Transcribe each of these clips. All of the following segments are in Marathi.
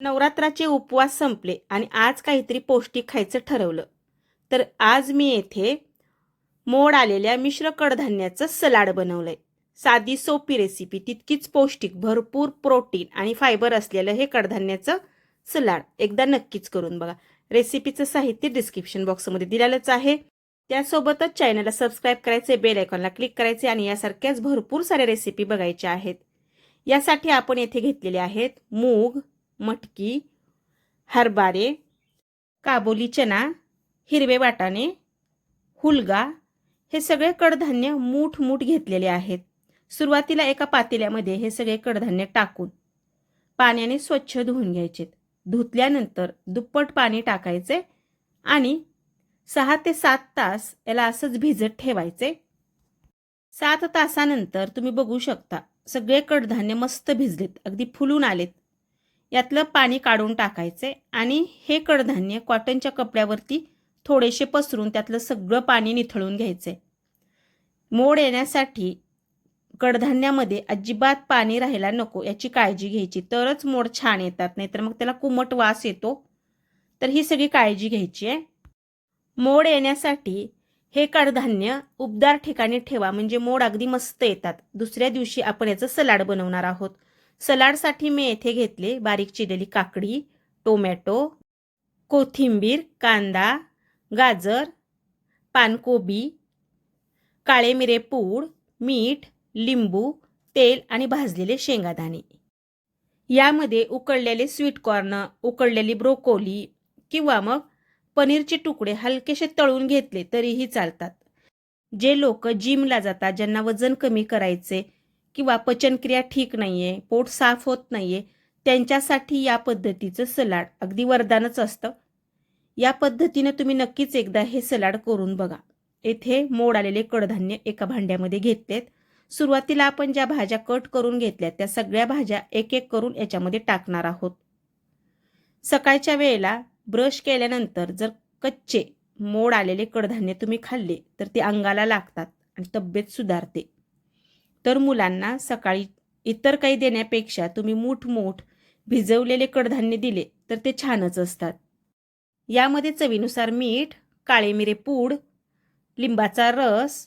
नवरात्राचे उपवास संपले आणि आज काहीतरी पौष्टिक खायचं ठरवलं. तर आज मी येथे मोड आलेल्या मिश्र कडधान्याचं सलाड बनवलंय. साधी सोपी रेसिपी तितकीच पौष्टिक भरपूर प्रोटीन आणि फायबर असलेलं हे कडधान्याचं सलाड. एकदा नक्कीच करून बघा. रेसिपीचं साहित्य डिस्क्रिप्शन बॉक्समध्ये दिलेलंच आहे. त्यासोबतच चॅनलला सबस्क्राईब करायचे बेल आयकॉनला क्लिक करायचे आणि यासारख्याच भरपूर साऱ्या रेसिपी बघायच्या आहेत. यासाठी आपण येथे घेतलेले आहेत मूग मटकी हरभरे काबोली चना हिरवे वाटाणे हुलगा हे सगळे कडधान्य मूठ मूठ घेतलेले आहेत. सुरुवातीला एका पातेल्यामध्ये हे सगळे कडधान्य टाकून पाण्याने स्वच्छ धुवून घ्यायचे धुतल्यानंतर दुप्पट पाणी टाकायचे आणि सहा ते सात तास याला असंच भिजत ठेवायचे. सात तासानंतर तुम्ही बघू शकता सगळे कडधान्य मस्त भिजलेत अगदी फुलून आलेत. यातलं पाणी काढून टाकायचंय आणि हे कडधान्य कॉटनच्या कपड्यावरती थोडेसे पसरून त्यातलं सगळं पाणी निथळून घ्यायचे. मोड येण्यासाठी कडधान्यामध्ये अजिबात पाणी राहायला नको याची काळजी घ्यायची. तरच मोड छान येतात नाहीतर मग त्याला कुमट वास येतो. तर ही सगळी काळजी घ्यायची आहे. मोड येण्यासाठी हे कडधान्य उबदार ठिकाणी ठेवा म्हणजे मोड अगदी मस्त येतात. दुसऱ्या दिवशी आपण याचं सलाड बनवणार आहोत. सलाडसाठी मी येथे घेतले बारीक चिरलेली काकडी टोमॅटो कोथिंबीर कांदा गाजर पानकोबी काळे मिरे पूड मीठ लिंबू तेल आणि भाजलेले शेंगादाणे. यामध्ये उकळलेले स्वीट कॉर्न उकळलेली ब्रोकोली किंवा मग पनीरचे तुकडे हलकेसे तळून घेतले तरीही चालतात. जे लोक जिमला जातात ज्यांना वजन कमी करायचे किंवा पचनक्रिया ठीक नाही आहे पोट साफ होत नाही आहे त्यांच्यासाठी या पद्धतीचं सलाड अगदी वरदानच असतं. या पद्धतीनं तुम्ही नक्कीच एकदा हे सलाड करून बघा. येथे मोड आलेले कडधान्य एका भांड्यामध्ये घेतलेत. सुरुवातीला आपण ज्या भाज्या कट करून घेतल्या त्या सगळ्या भाज्या एक एक करून याच्यामध्ये टाकणार आहोत. सकाळच्या वेळेला ब्रश केल्यानंतर जर कच्चे मोड आलेले कडधान्य तुम्ही खाल्ले तर ते अंगाला लागतात आणि तब्येत सुधारते. तर मुलांना सकाळी इतर काही देण्यापेक्षा तुम्ही मूठ भिजवलेले कडधान्य दिले तर ते छानच असतात. यामध्ये चवीनुसार मीठ काळे मिरे पूड लिंबाचा रस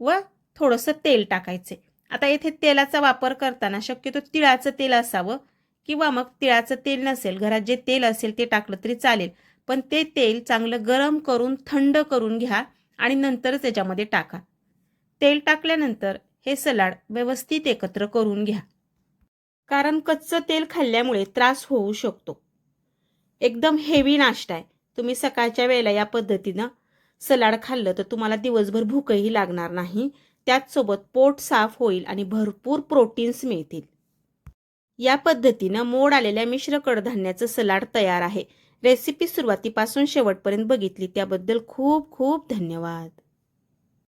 व थोडंसं तेल टाकायचे. आता येथे तेलाचा वापर करताना शक्यतो तिळाचं तेल असावं किंवा मग तिळाचं तेल नसेल घरात जे तेल असेल ते टाकलं तरी चालेल. पण ते तेल चांगलं गरम करून थंड करून घ्या आणि नंतरच त्याच्यामध्ये टाका. तेल टाकल्यानंतर हे सलाड व्यवस्थित एकत्र करून घ्या. कारण कच्चं तेल खाल्ल्यामुळे त्रास होऊ शकतो. एकदम हेवी नाश्ता आहे. तुम्ही सकाळच्या वेळेला या पद्धतीनं सलाड खाल्लं तर तुम्हाला दिवसभर भूकही लागणार नाही. त्याचसोबत पोट साफ होईल आणि भरपूर प्रोटीन्स मिळतील. या पद्धतीनं मोड आलेल्या मिश्र कडधान्याचं सलाड तयार आहे. रेसिपी सुरुवातीपासून शेवटपर्यंत बघितली त्याबद्दल खूप खूप धन्यवाद.